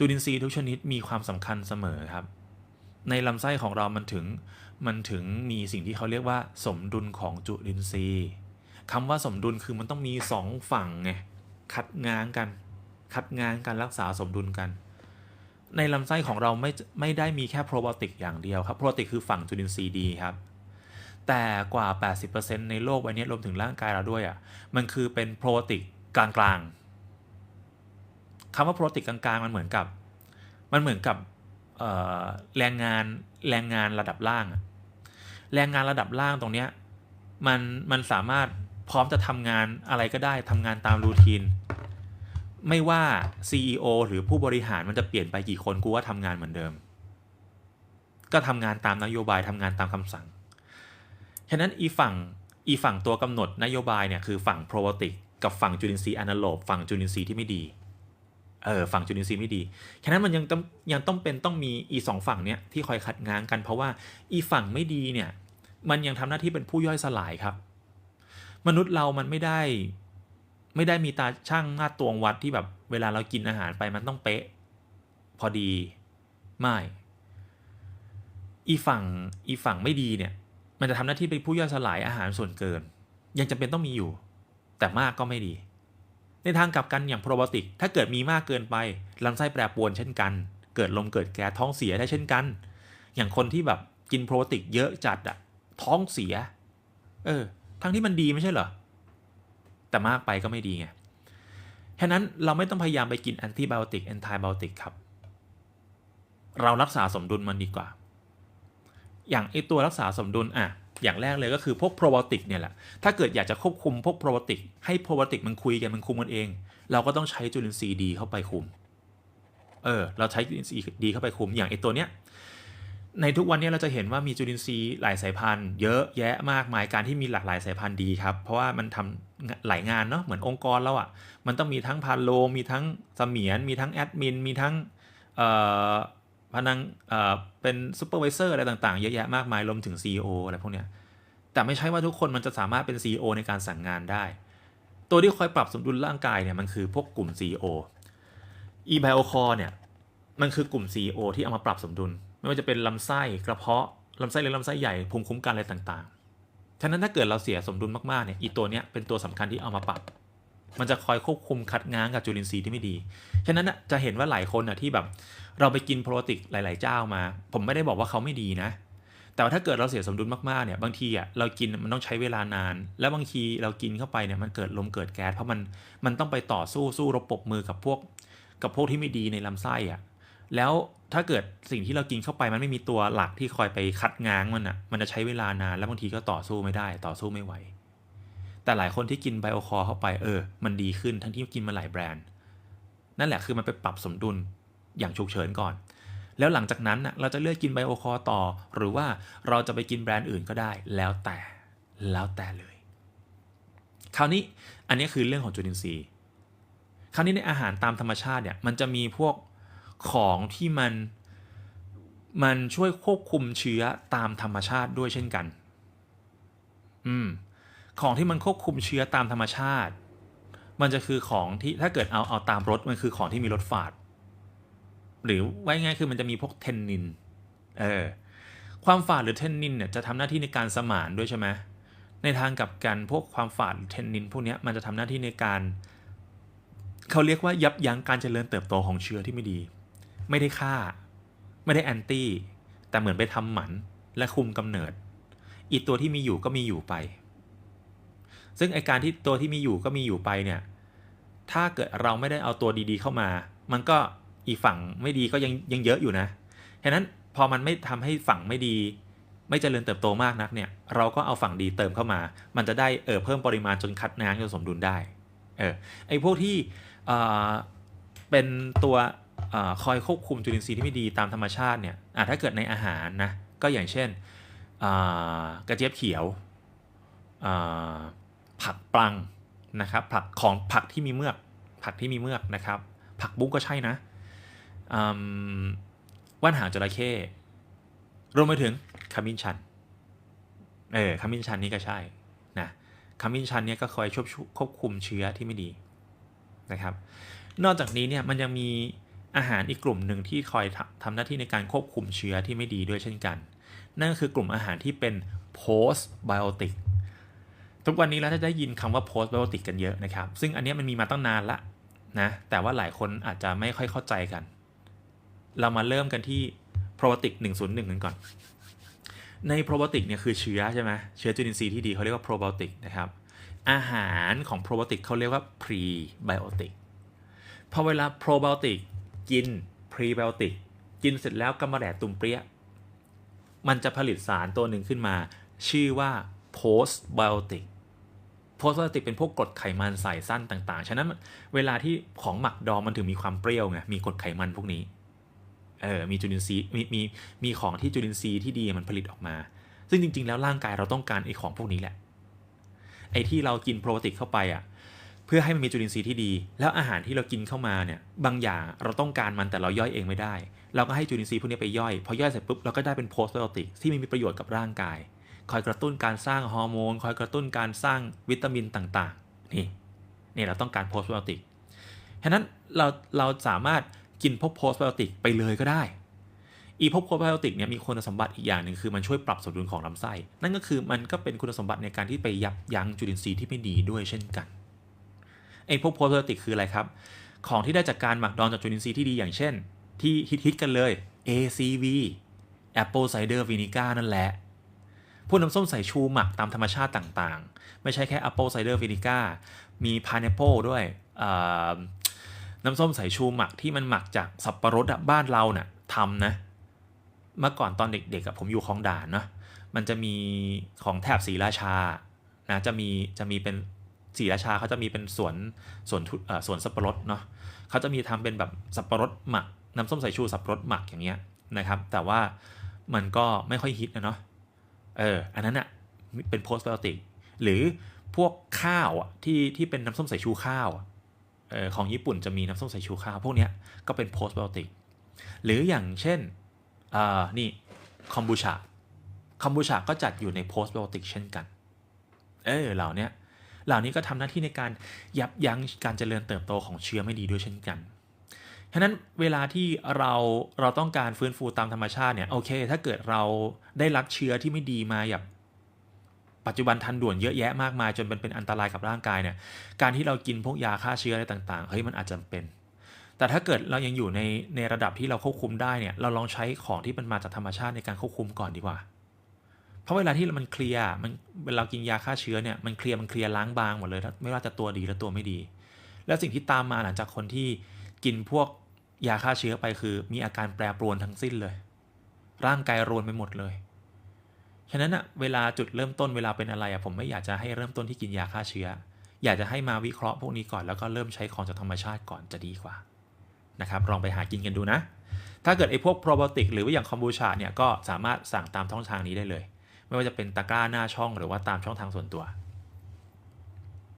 จุลินทรีย์ทุกชนิดมีความสำคัญเสมอครับ ในลำไส้ของเรามันถึงมันถึงมีสิ่งที่เขาเรียกว่า สมดุลของจุลินทรีย์คำว่าสมดุลคือมันต้องมีสองฝั่งไงคัดง้างกัน คัดง้างกันรักษาสมดุลกัน ในลำไส้ของเราไม่ไม่ได้มีแค่โปรไบโอติกอย่างเดียวครับโปรไบโอติกคือฝั่งจุลินทรีย์ดีครับ แต่กว่า 80%ในโลกใบนี้รวมถึงร่างกายเราด้วยอะ่ะมันคือเป็นโปรไบโอติกกลางๆ คำว่าโปรติกกลางๆ มันเหมือนกับ มันเหมือนกับแรงงานแรงงานระดับล่าง แรงงานระดับล่างตรงเนี้ยมันมันสามารถพร้อมจะทำงานอะไรก็ได้ทำงานตามรูทีน ไม่ว่า CEO หรือผู้บริหารมันจะเปลี่ยนไปกี่คนกูว่าทำงานเหมือนเดิม ก็ทำงานตามนโยบายทำงานตามคำสั่ง ฉะนั้นอีฝั่งอีฝั่งตัวกำหนดนโยบายเนี่ยคือฝั่งโปรไบติกกับฝั่งจุลินทรีย์อนาโลกฝั่งจุลินทรีย์ที่ไม่ดี เออฝั่งจุลินทรีย์ไม่ดีฉะนั้นมันยังต้องยังต้องเป็นต้องมีอีสองฝั่งเนี้ยที่คอยขัดง้างกัน เพราะว่าอีฝั่งไม่ดีเนี่ยมันยังทำหน้าที่เป็นผู้ย่อยสลายครับ มนุษย์เรามันไม่ได้ไม่ได้มีตาช่างหน้าตวงวัดที่แบบเวลาเรากินอาหารไปมันต้องเป๊ะ พอดีไม่อีฝั่งอีฝั่งไม่ดีเนี่ย มันจะทำหน้าที่เป็นผู้ย่อยสลายอาหารส่วนเกิน ยังจำเป็นต้องมีอยู่ แต่มากก็ไม่ดี ในทางกลับกันอย่างโปรไบโอติก ถ้าเกิดมีมากเกินไปลำไส้แปรปรวนเช่นกัน เกิดลมเกิดแก๊สท้องเสียได้เช่นกัน อย่างคนที่แบบกินโปรไบโอติกเยอะจัดอะท้องเสีย เออ ทั้งที่มันดีไม่ใช่เหรอ แต่มากไปก็ไม่ดีไงฉะนั้นเราไม่ต้องพยายามไปกินแอนติไบโอติกแอนติไบโอติกครับ เรารักษาสมดุลมันดีกว่า อย่างไอตัวรักษาสมดุลอะ อย่างแรกเลยก็คือพวกโปรบอติกเนี่ยแหละ ถ้าเกิดอยากจะควบคุมพวกโปรบอติกให้โปรบอติกมันคุยกันมันคุมกันเอง เราก็ต้องใช้จุลินทรีย์ดีเข้าไปคุม เออ เราใช้จุลินทรีย์ดีเข้าไปคุม อย่างไอตัวเนี้ย ในทุกวันนี้เราจะเห็นว่ามีจุลินทรีย์หลายสายพันธุ์ เยอะแยะมากมาย การที่มีหลากหลายสายพันธุ์ดีครับ เพราะว่ามันทำหลายงานเนาะ เหมือนองค์กรเราอะ่ะ มันต้องมีทั้งพาโล มีทั้งเสมียน มีทั้งแอดมิน มีทั้งเอ่อ พนังเอ่อเป็นซูเปอร์วิเซอร์อะไรต่างๆ เยอะแยะมากมายรวมถึง CEO อะไรพวกเนี้ยแต่ไม่ใช่ว่าทุกคนมันจะสามารถเป็น CEO ในการสั่งงานได้ ตัวที่คอยปรับสมดุลร่างกายเนี่ยมันคือพวกกลุ่ม CEO eBiocore เนี่ยมันคือกลุ่ม CEO ที่เอามาปรับสมดุล ไม่ว่าจะเป็นลำไส้กระเพาะลำไส้เล็กลำไส้ใหญ่ภูมิคุ้มกันอะไรต่างๆ ฉะนั้นถ้าเกิดเราเสียสมดุลมากๆเนี่ยอีตัวเนี้ยเป็นตัวสำคัญที่เอามาปรับ มันจะคอยควบคุมคัดง้างกับจุลินทรีย์ที่ไม่ดี ฉะนั้นน่ะจะเห็นว่าหลายคนน่ะที่แบบเราไปกินโปรติกหลาย ๆ เจ้ามา ผมไม่ได้บอกว่าเขาไม่ดีนะ แต่ว่าถ้าเกิดเราเสียสมดุลมาก ๆ เนี่ย บางทีอะเรากินมันต้องใช้เวลานาน แล้วบางทีเรากินเข้าไปเนี่ยมันเกิดลมเกิดแก๊สเพราะมันมันต้องไปต่อสู้สู้รบปบมือกับพวก กับพวกที่ไม่ดีในลำไส้อะ แล้วถ้าเกิดสิ่งที่เรากินเข้าไปมันไม่มีตัวหลักที่คอยไปคัดง้างมันอะ มันจะใช้เวลานาน แล้วบางทีก็ต่อสู้ไม่ได้ ต่อสู้ไม่ไหว แต่หลายคนที่กินไบโอคอร์เข้าไปเออ มันดีขึ้นทั้งที่กินมาหลายแบรนด์ นั่นแหละคือมันไปปรับสมดุลอย่างฉุกเฉินก่อน แล้วหลังจากนั้นนะเราจะเลือกกินไบโอคอร์ต่อ หรือว่าเราจะไปกินแบรนด์อื่นก็ได้ แล้วแต่แล้วแต่เลย คราวนี้อันนี้คือเรื่องของจุลินทรีย์ คราวนี้ในอาหารตามธรรมชาติเนี่ยมันจะมีพวกของที่มันมันช่วยควบคุมเชื้อตามธรรมชาติด้วยเช่นกัน อืม ของที่มันควบคุมเชื้อตามธรรมชาติ มันจะคือของที่ถ้าเกิดเอาเอาตามรถมันคือของที่มีรสฝาด หรือไว้ง่ายคือมันจะมีพวกเทนนินเออความฝาดหรือเทนนินเนี่ยจะทำหน้าที่ในการสมานด้วยใช่ไหมในทางกลับกันพวกความฝาดเทนนินพวกนี้มันจะทำหน้าที่ในการเขาเรียกว่ายับยั้งการเจริญเติบโตของเชื้อที่ไม่ดี ไม่ได้ฆ่า ไม่ได้แอนตี้แต่เหมือนไปทำหมันและคุมกำเนิดอีกตัวที่มีอยู่ก็มีอยู่ไป ซึ่งไอการที่ตัวที่มีอยู่ก็มีอยู่ไปเนี่ย ถ้าเกิดเราไม่ได้เอาตัวดีๆเข้ามา มันก็อีฝั่งไม่ดีก็ยังยังเยอะอยู่นะฉะนั้นพอมันไม่ทำให้ฝั่งไม่ดี ไม่เจริญเติบโตมากนักเนี่ย เราก็เอาฝั่งดีเติมเข้ามา มันจะได้เออเพิ่มปริมาณจนคัดง้างจนสมดุลได้ เออไอพวกที่เอ่อเป็นตัวออคอยควบคุมจุลินทรีย์ที่ไม่ดีตามธรรมชาติเนี่ยอะถ้าเกิดในอาหารนะ ก็อย่างเช่นอ่ากระเจี๊ยบเขียวอ่า ผักปลังนะครับผักของผักที่มีเมือก ผักที่มีเมือกนะครับ ผักบุ้งก็ใช่นะว่านหางจระเข้รวมไปถึงขมิ้นชันเออขมิ้นชันนี่ก็ใช่นะขมิ้นชันเนี่ยก็คอยช่วยควบคุมเชื้อที่ไม่ดีนะครับ นอกจากนี้เนี่ยมันยังมีอาหารอีกกลุ่มหนึ่งที่คอยทำทำหน้าที่ในการควบคุมเชื้อที่ไม่ดีด้วยเช่นกัน นั่นก็คือกลุ่มอาหารที่เป็น post biotic ทุกวันนี้เราจะได้ยินคำว่า post biotic กันเยอะนะครับ ซึ่งอันนี้มันมีมาตั้งนานละนะแต่ว่าหลายคนอาจจะไม่ค่อยเข้าใจกัน เรามาเริ่มกันที่ probiotic 101กันก่อน ใน probiotic เนี่ยคือเชื้อใช่ไหมเชื้อจุลินทรีย์ที่ดีเขาเรียกว่า probiotic นะครับอาหารของ probiotic เขาเรียกว่า prebiotic พอเวลา probiotic กิน prebiotic กินเสร็จแล้วก็มาแดดตุ่มเปรี้ย มันจะผลิตสารตัวหนึ่งขึ้นมา ชื่อว่า postbiotic postbiotic เป็นพวกกรดไขมันใส่สั้นต่าง ๆ ฉะนั้นเวลาที่ของหมักดองมันถึงมีความเปรี้ยวไง มีกรดไขมันพวกนี้ เออ มีจุลินทรีย์ มี มี มีของที่จุลินทรีย์ที่ดีมันผลิตออกมา ซึ่งจริง ๆ แล้วร่างกายเราต้องการไอ้ของพวกนี้แหละ ไอ้ที่เรากินโปรตีนเข้าไปอะ เพื่อให้มันมีจุลินทรีย์ที่ดี แล้วอาหารที่เรากินเข้ามาเนี่ย บางอย่างเราต้องการมันแต่เราย่อยเองไม่ได้ เราก็ให้จุลินทรีย์พวกนี้ไปย่อย พอย่อยเสร็จปุ๊บเราก็ได้เป็นโพสต์ไบโอติกที่มีประโยชน์กับร่างกาย คอยกระตุ้นการสร้างฮอร์โมน คอยกระตุ้นการสร้างวิตามินต่างๆ นี่นี่เราต้องการโพสต์ไบโอติกฉะนั้นเราเราสามารถกินพวกโพสต์ไบโอติกไปเลยก็ได้ อีพวกโพสต์ไบโอติกเนี่ยมีคุณสมบัติอีกอย่างหนึ่งคือมันช่วยปรับสมดุลของลำไส้ นั่นก็คือมันก็เป็นคุณสมบัติในการที่ไปยับยั้งจุลินทรีย์ที่ไม่ดีด้วยเช่นกันไอ้พวกโพสต์ไบโอติกคืออะไรครับ ของที่ได้จากการหมักดองจากจุลินทรีย์ที่ดีอย่างเช่น ที่ฮิตๆกันเลย ACV Apple Cider Vinegar นั่นแหละ พวกน้ำส้มสายชูหมักตามธรรมชาติต่างๆ ไม่ใช่แค่ Apple Cider Vinegar มี Pineapple ด้วยน้ำส้มสายชูหมักที่มันหมักจากสับปะรดบ้านเราเนี่ยทำนะ เมื่อก่อนตอนเด็กๆผมอยู่คลองด่านเนาะมันจะมีของแถบศรีราชานะจะมีจะมีเป็นศรีราชาเขาจะมีเป็นสวนสวนสวนสับปะรดเนาะเขาจะมีทำเป็นแบบสับปะรดหมักน้ำส้มสายชูสับปะรดหมักอย่างเงี้ยนะครับ แต่ว่ามันก็ไม่ค่อยฮิตนะเนาะ เอออันนั้นอะเป็นโพสต์ไบโอติกหรือพวกข้าวอะที่ที่เป็นน้ำส้มสายชูข้าวอะเออของญี่ปุ่นจะมีน้ำส้มสายชูข้าวพวกเนี้ยก็เป็นโพสต์ไบโอติกหรืออย่างเช่นอ่านี่คอมบูชาคอมบูชาก็จัดอยู่ในโพสต์ไบโอติกเช่นกัน เออเหล่านี้เหล่านี้ก็ทำหน้าที่ในการยับยั้งการเจริญเติบโตของเชื้อไม่ดีด้วยเช่นกัน ฉะนั้นเวลาที่เราเราต้องการฟื้นฟูตามธรรมชาติเนี่ยโอเค ถ้าเกิดเราได้รับเชื้อที่ไม่ดีมาแบบปัจจุบันทันด่วนเยอะแยะมากมายจนเป็นเป็นอันตรายกับร่างกายเนี่ยการที่เรากินพวกยาฆ่าเชื้ออะไรต่างๆเฮ้ยมันอาจจะเป็น แต่ถ้าเกิดเรายังอยู่ในในระดับที่เราควบคุมได้เนี่ยเราลองใช้ของที่มันมาจากธรรมชาติในการควบคุมก่อนดีกว่า เพราะเวลาที่มันเคลียร์มันเวลากินยาฆ่าเชื้อเนี่ยมันเคลียร์มันเคลียร์ล้างบางหมดเลย ไม่ว่าจะตัวดีและตัวไม่ดี แล้วสิ่งที่ตามมาหลังจากคนที่ กินพวกยาฆ่าเชื้อไปคือ มีอาการแปรปรวนทั้งสิ้นเลย ร่างกายรวนไปหมดเลย ฉะนั้นอะเวลาจุดเริ่มต้นเวลาเป็นอะไรอะผมไม่อยากจะให้เริ่มต้นที่กินยาฆ่าเชื้อ อยากจะให้มาวิเคราะห์พวกนี้ก่อนแล้วก็เริ่มใช้ของจากธรรมชาติก่อนจะดีกว่านะครับลองไปหากินกันดูนะ ถ้าเกิดไอ้พวกโปรไบโอติกหรือว่าอย่างคอมบูชาเนี่ยก็สามารถสั่งตามช่องทางนี้ได้เลย ไม่ว่าจะเป็นตะกร้าหน้าช่องหรือว่าตามช่องทางส่วนตัว